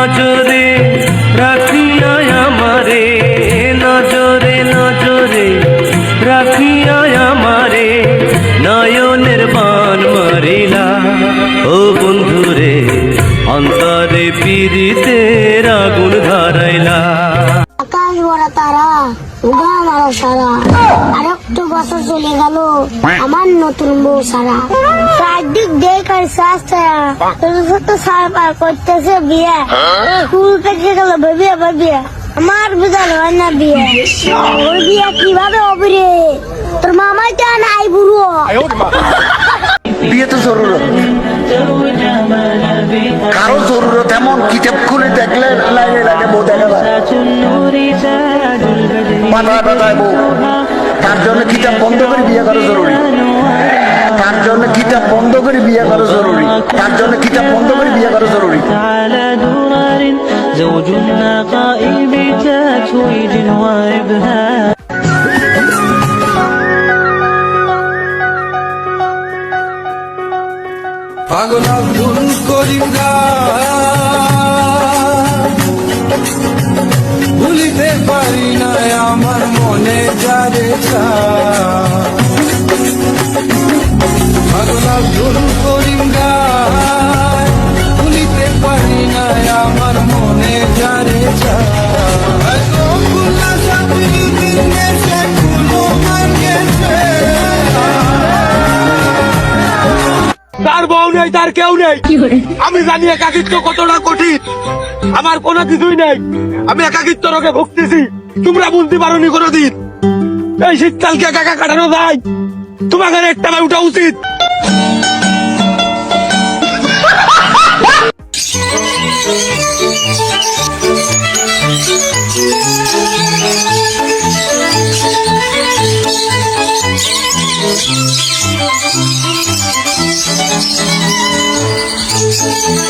নজরে রাখিয়া আমারে, নজরে নজরে রাখিয়া আমারে, নয়নের বান মারিলা। ও বন্ধুরে, অন্তরে পিড়িতে আগুন ধরাইলা। তারা, উগা সারা। আর বছর চলে গেল, আমার নতুন বউ সারা। চারদিক দেখ আর শ্বাস সার পার করতেছে বিয়ে। স্কুল গেল আমার হয় না বিয়ে। ওর বিয়ে কীভাবে রে? তোর মামাই তো নাই, বুড়ো। বিয়ে তো কারও জরুরত এমন কিতাব খুলে দেখলে লাগে লাগে, বউ দেখা যায়। পাতায় পাতায় বউ তার জন্য কিতাব বন্ধ করে বিয়ে করা জরুরি তার জন্য কিতাব বন্ধ করে বিয়ে করা জরুরি তার জন্য কিতাব বন্ধ করে বিয়ে করা জরুরি على درر زوج النقاء بتتويج وإبهام পাগল আব্দুল করিম ভুলিতে মনে যারে পাগল আব্দুল করিম ভুলিতে পারি না আমার মনে যারে তার বউ নেই তার কেউ নেই। আমি জানি একাকিত্ব কতটা কঠিন। আমার কোনো কিছুই নেই। আমি একাকিত্ব রোগে ভুগতেছি। তোমরা বুঝতে পারোনি কোনোদিন। এই শীতকালকে একা কাটানো যায়। তোমাকে একটা উঠা উচিত। যেতে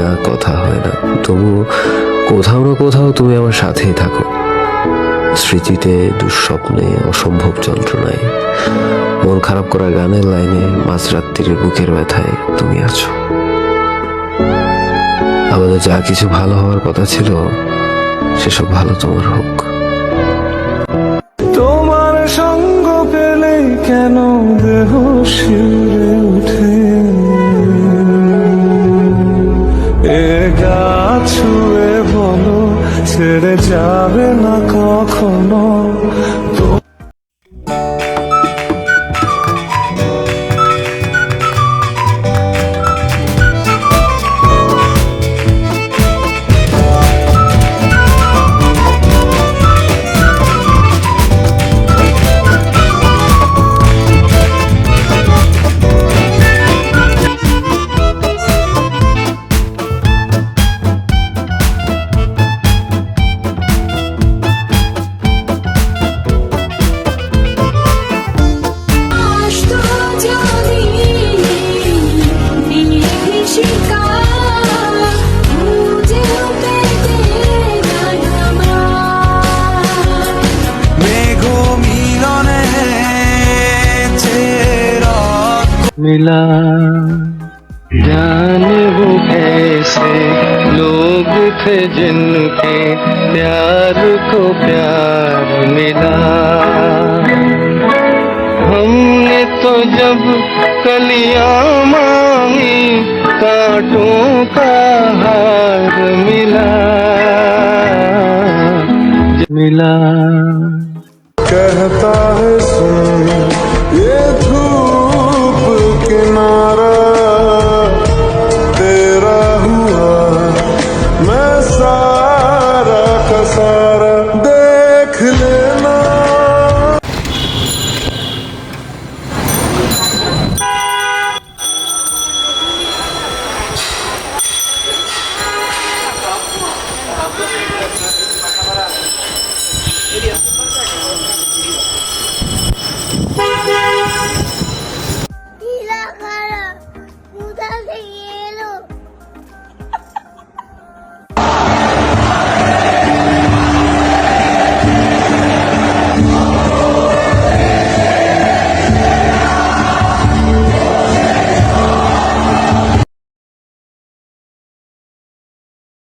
না, কথা হয় না। তবু কোথাও না কোথাও তুমি আমার সাথেই থাকো। স্মৃতিতে দুঃস্বপ্নে অসম্ভব যন্ত্রণায়, মন খারাপ করা গানের লাইনে মাঝরাত্রির বুকের ব্যথায় তুমি আছো। আমাদের যা কিছু ভালো হওয়ার কথা ছিল, সেসব ভালো তোমার হোক। ছেড়ে যাবে না কখনো। मिला। जाने वो कैसे लोग थे जिनके प्यार को प्यार मिला। हमने तो जब कलियाँ मांगी, कांटों का हार मिला। मिला। कहता है सुन, ये धूप sun.